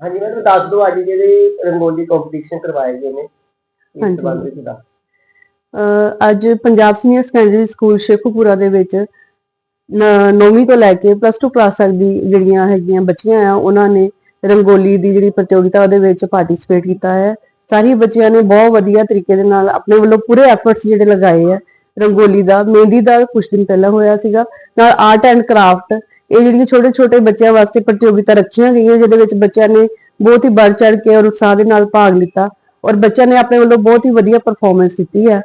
ਹਾਂਜੀ ਮੈਨੂੰ ਦੱਸ ਦਿਓ ਅੱਜ ਜਿਹੜੇ ਰੰਗੋਲੀ ਕੰਪੀਟੀਸ਼ਨ ਕਰਵਾਏ ਗਏ ਨੇ ਇਸ ਵਿੱਚ ਦੱਸ ਅੱਜ Punjab senior secondary school Shekhupura ਦੇ ਵਿੱਚ ਨ- ਨੌਵੀਂ ਤੋਂ ਲੈ ਕੇ ਪਲੱਸ 2 ਕਲਾਸ ਤੱਕ ਦੀ ਜਿਹੜੀਆਂ ਹੈਗੀਆਂ ਬੱਚੀਆਂ ਆ ਉਹਨਾਂ ਨੇ ਰੰਗੋਲੀ ਦੀ ਜਿਹੜੀ ਪ੍ਰਤੀਯੋਗਿਤਾ ਉਹਦੇ ਵਿੱਚ ਪਾਰਟਿਸਿਪੇਟ ਕੀਤਾ ਹੈ। ਸਾਰੀ ਬੱਚਿਆਂ ਨੇ ਬਹੁਤ ਵਧੀਆ ਤਰੀਕੇ ਦੇ ਨਾਲ ਆਪਣੇ ਵੱਲੋਂ ਪੂਰੇ ਐਫਰਟਸ ਜਿਹੜੇ ਲਗਾਏ ਆ। ਰੰਗੋਲੀ ਦਾ, ਮਹਿੰਦੀ ਦਾ ਕੁਝ ਦਿਨ ਪਹਿਲਾਂ ਹੋਇਆ ਸੀਗਾ। ਨਾਲ ਆਰਟ ਐਂਡ ਕਰਾਫਟ ਇਹ ਜਿਹੜੀਆਂ ਛੋਟੇ ਛੋਟੇ ਬੱਚਿਆਂ ਵਾਸਤੇ ਪ੍ਰਤੀਯੋਗਿਤਾ ਰੱਖੀਆਂ ਗਈਆਂ, ਜਿਹਦੇ ਵਿੱਚ ਬੱਚਿਆਂ ਨੇ ਬਹੁਤ ਹੀ ਵੱਧ ਚੜ ਕੇ ਔਰ ਉਤਸ਼ਾਹ ਦੇ ਨਾਲ ਭਾਗ ਲਿੱਤਾ ਔਰ ਬੱਚਿਆਂ ਨੇ ਆਪਣੇ ਵੱਲੋਂ ਬਹੁਤ ਹੀ ਵਧੀਆ ਪਰਫਾਰਮੈਂਸ ਦਿੱਤੀ ਹੈ।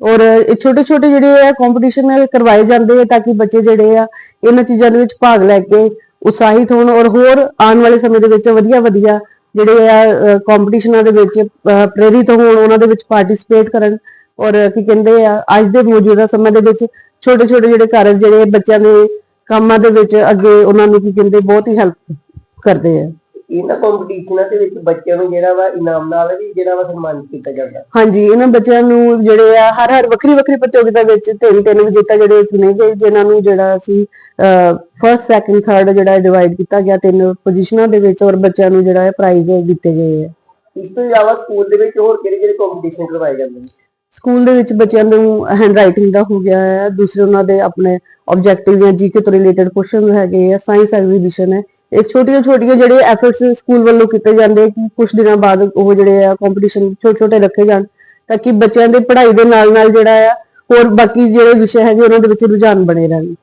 ਔਰ ਇਹ ਛੋਟੇ ਛੋਟੇ ਜਿਹੜੇ ਆ ਕੰਪੀਟੀਸ਼ਨ ਕਰਵਾਏ ਜਾਂਦੇ ਆ ਤਾਂ ਕਿ ਬੱਚੇ ਜਿਹੜੇ ਆ, ਇਹਨਾਂ ਚੀਜ਼ਾਂ ਦੇ ਵਿੱਚ ਭਾਗ ਲੈ ਕੇ ਉਤਸ਼ਾਹਿਤ ਹੋਣ ਔਰ ਹੋਰ ਆਉਣ ਵਾਲੇ ਸਮੇਂ ਦੇ ਵਿੱਚ ਵਧੀਆ ਵਧੀਆ ਜਿਹੜੇ ਆ ਕੰਪੀਟੀਸ਼ਨਾਂ ਦੇ ਵਿੱਚ ਪ੍ਰੇਰਿਤ ਹੋਣ, ਉਹਨਾਂ ਦੇ ਵਿੱਚ ਪਾਰਟਿਸਿਪੇਟ ਕਰਨ। ਔਰ ਕੀ ਕਹਿੰਦੇ ਆ ਅੱਜ ਦੇ ਮੌਜੂਦਾ ਸਮੇਂ ਦੇ ਵਿੱਚ ਛੋਟੇ ਛੋਟੇ ਜਿਹੜੇ ਕਾਰਜ ਜਿਹੜੇ ਬੱਚਿਆਂ ਦੇ ਕੰਮਾਂ ਦੇ ਵਿੱਚ ਅੱਗੇ ਉਹਨਾਂ ਨੂੰ ਕੀ ਕਹਿੰਦੇ ਬਹੁਤ ਹੀ ਹੈਲਪ ਕਰਦੇ ਆ। ਇਹਨਾਂ ਕੰਪੀਟੀਸ਼ਨਾਂ ਦੇ ਵਿੱਚ ਬੱਚਿਆਂ ਨੂੰ ਜਿਹੜਾ ਵਾ ਇਨਾਮ ਨਾਲ ਵੀ ਜਿਹੜਾ ਵਾ ਸਨਮਾਨਿਤ ਕੀਤਾ ਜਾਂਦਾ। ਹਾਂਜੀ ਇਹਨਾਂ ਬੱਚਿਆਂ ਨੂੰ ਜਿਹੜੇ ਆ ਹਰ ਹਰ ਵੱਖਰੀ ਵੱਖਰੀ ਪ੍ਰਤੀਯੋਗਿਤਾ ਵਿੱਚ ਤਿੰਨ ਤਿੰਨ ਵਿਜੇਤਾ ਜਿਹੜੇ ਚੁਣੇ ਗਏ ਜਿਨ੍ਹਾਂ ਨੂੰ ਜਿਹੜਾ ਅਸੀਂ ਫਰਸਟ ਸੈਕੰਡ ਥਰਡ ਜਿਹੜਾ ਡਿਵਾਈਡ ਕੀਤਾ ਗਿਆ ਤਿੰਨ ਪੋਜੀਸ਼ਨਾਂ ਦੇ ਵਿੱਚ ਔਰ ਬੱਚਿਆਂ ਨੂੰ ਜਿਹੜਾ ਹੈ ਪ੍ਰਾਈਜ਼ ਦਿੱਤੇ ਗਏ ਆ। ਇਸ ਤੋਂ ਇਲਾਵਾ ਸਕੂਲ ਦੇ ਵਿੱਚ ਹੋਰ ਕਿਹੜੇ ਕਿਹੜੇ ਕੰਪੀਟੀਸ਼ਨ ਕਰਵਾਏ ਜਾਂਦੇ ਨੇ? ਸਕੂਲ ਦੇ ਵਿੱਚ ਬੱਚਿਆਂ ਨੂੰ ਹੈਂਡ ਰਾਈਟਿੰਗ ਦਾ ਹੋ ਗਿਆ ਹੈ, ਦੂਸਰੇ ਉਹਨਾਂ ਦੇ ਆਪਣੇ ਆਬਜੈਕਟਿਵ ਜਾਂ ਜੀਕੇ ਤੋਂ ਰਿਲੇਟਡ ਕੁਐਸਚਨ ਹੈਗੇ ਆ ਸਾਇੰਸ ਐਗਜ਼ੀਬਿਸ਼ਨ ਹੈ। ਇਹ ਛੋਟੀਆਂ ਛੋਟੀਆਂ ਜਿਹੜੇ ਐਫਰਟਸ ਸਕੂਲ ਵੱਲੋਂ ਕੀਤੇ ਜਾਂਦੇ ਆ ਕਿ ਕੁਝ ਦਿਨਾਂ ਬਾਅਦ ਉਹ ਜਿਹੜੇ ਆ ਕੰਪੀਟੀਸ਼ਨ ਛੋਟੇ ਛੋਟੇ ਰੱਖੇ ਜਾਣ ਤਾਂ ਕਿ ਬੱਚਿਆਂ ਦੇ ਪੜ੍ਹਾਈ ਦੇ ਨਾਲ ਨਾਲ ਜਿਹੜਾ ਆ ਹੋਰ ਬਾਕੀ ਜਿਹੜੇ ਵਿਸ਼ੇ ਹੈਗੇ ਉਹਨਾਂ ਦੇ ਵਿੱਚ ਰੁਝਾਨ ਬਣੇ ਰਹਿਣ।